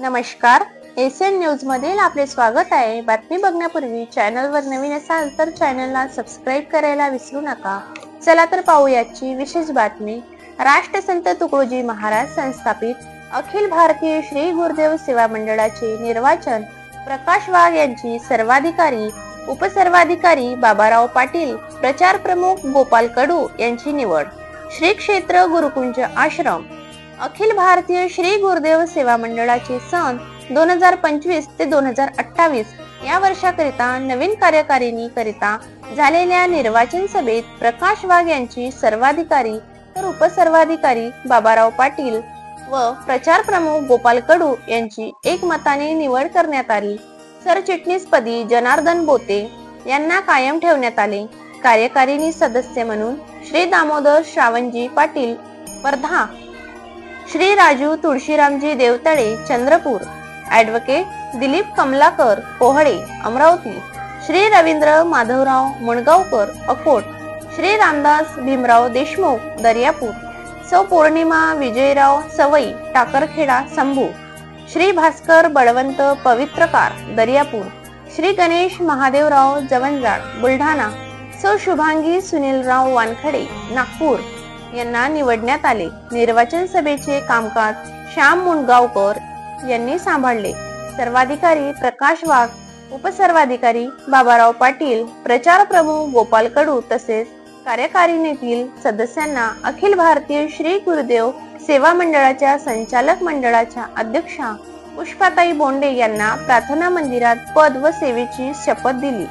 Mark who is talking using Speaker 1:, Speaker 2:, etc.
Speaker 1: नमस्कार. Asian news मधील आपले स्वागत आहे. बातमी बघण्यापूर्वी चॅनलवर नवीन असाल तर चॅनलला सबस्क्राईब करायला विसरू नका. चला तर पाहू याची विशेष बातमी. राष्ट्रसंत तुकडोजी महाराज संस्थापित अखिल भारतीय श्री गुरुदेव सेवा मंडळाचे निर्वाचन प्रकाश वाघ यांची सर्वाधिकारी उपसर्वाधिकारी बाबाराव पाटील प्रचार प्रमुख गोपाल कडू यांची निवड. श्री क्षेत्र गुरुकुंज आश्रम. अखिल भारतीय श्री गुरुदेव सेवा मंडळाचे सन दोन हजार पंचवीस ते दोन हजार अठ्ठावीस या वर्षाकरिता नवीन कार्यकारिणी करिता झालेल्या निर्वाचन सभेत प्रकाश वाघ यांची सर्वाधिकारी तर उपसर्वाधिकारी बाबाराव पाटील व प्रचार प्रमुख गोपाल कडू यांची एकमताने निवड करण्यात आली. सरचिटणीसपदी जनार्दन बोते यांना कायम ठेवण्यात आले. कार्यकारिणी सदस्य म्हणून श्री दामोदर श्रावणजी पाटील वर्धा श्री राजू तुळशीरामजी देवतळे चंद्रपूर. ॲडव्होकेट दिलीप कमलाकर पोहळे अमरावती. श्री रवींद्र माधवराव मुणगावकर अकोट. श्री रामदास भीमराव देशमुख दर्यापूर. सौ पौर्णिमा विजयराव सवई टाकरखेडा संभू. श्री भास्कर बळवंत पवित्रकार दर्यापूर. श्री गणेश महादेवराव जवंजाळ बुलढाणा. सौ शुभांगी सुनीलराव वानखडे नागपूर. यांना निवडण्यात आले. निर्वाचन सभेचे कामकाज श्याम मुणगावकर यांनी सांभाळले. सर्वाधिकारी प्रकाश वाघ उपसर्वाधिकारी बाबाराव पाटील प्रचार प्रमुख गोपाल कडू तसेच कार्यकारिणीतील सदस्यांना अखिल भारतीय श्री गुरुदेव सेवा मंडळाच्या संचालक मंडळाच्या अध्यक्षा पुष्पाताई बोंडे यांना प्रार्थना मंदिरात पद व सेवेची शपथ दिली.